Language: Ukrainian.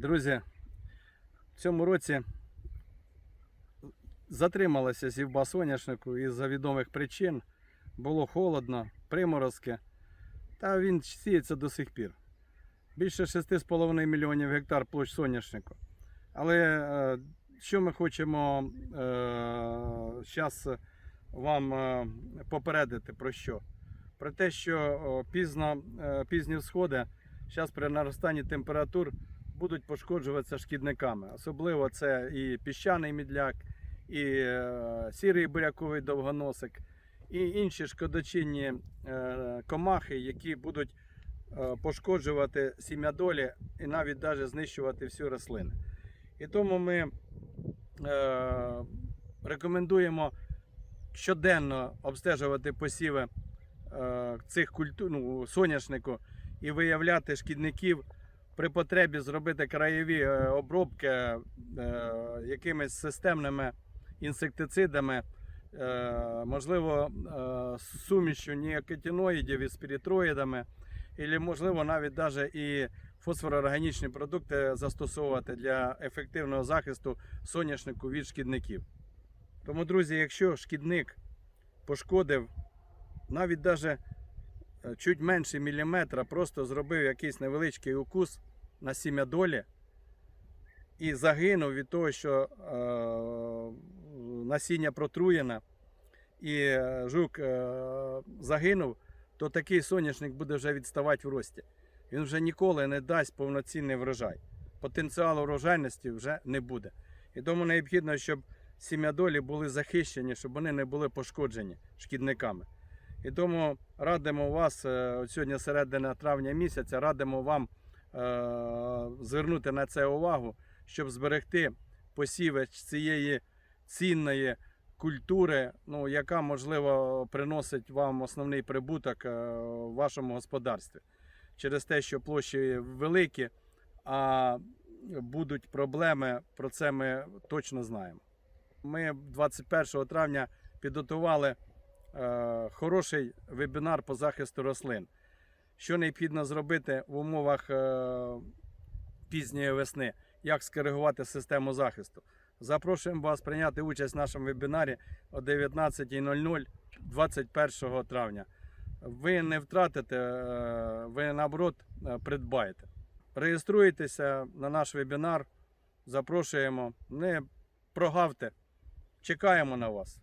Друзі, в цьому році затрималася сівба соняшнику із-за відомих причин. Було холодно, приморозки. Та він сіється до сих пір. Більше 6,5 мільйонів гектар площ соняшнику. Але е, що ми хочемо зараз вам е, попередити про що? Про те, що пізно, е, пізні всходи зараз при наростанні температур будуть пошкоджуватися шкідниками. Особливо це і піщаний мідляк, і е, сірий буряковий довгоносик, і інші шкодочинні е, комахи, які будуть е, пошкоджувати сім'ядолі і навіть навіть знищувати всю рослину. І тому ми рекомендуємо щоденно обстежувати посіви цих культур, ну, соняшнику і виявляти шкідників при потребі зробити краєві е, обробки е, якимись системними інсектицидами, е, можливо, сумішю ніокотиноїдів із спіритроїдами, і можливо навіть даже і фосфороорганічні продукти застосовувати для ефективного захисту соняшнику від шкідників. Тому, друзі, якщо шкідник пошкодив навіть е, чуть менше міліметра, просто зробив якийсь невеличкий укус на сім'я долі і загинув від того, що е, насіння протруєне і е, жук е, загинув, то такий соняшник буде вже відставати в рості. Він вже ніколи не дасть повноцінний врожай. Потенціалу врожайності вже не буде. І тому необхідно, щоб сім'ядолі були захищені, щоб вони не були пошкоджені шкідниками. І тому радимо вас от сьогодні середина травня місяця, радимо вам звернути на це увагу, щоб зберегти посіви цієї цінної культури, ну, яка можливо приносить вам основний прибуток е, в вашому господарстві. Через те, що площі великі, а будуть проблеми, про це ми точно знаємо. Ми 21 травня підготували е, хороший вебінар по захисту рослин. Що необхідно зробити в умовах е, пізньої весни, як скоригувати систему захисту. Запрошуємо вас прийняти участь в нашому вебінарі о 19.00 21 травня. Ви не втратите, е, ви наоборот е, придбаєте. Реєструйтеся на наш вебінар, запрошуємо. Не прогавте. Чекаємо на вас.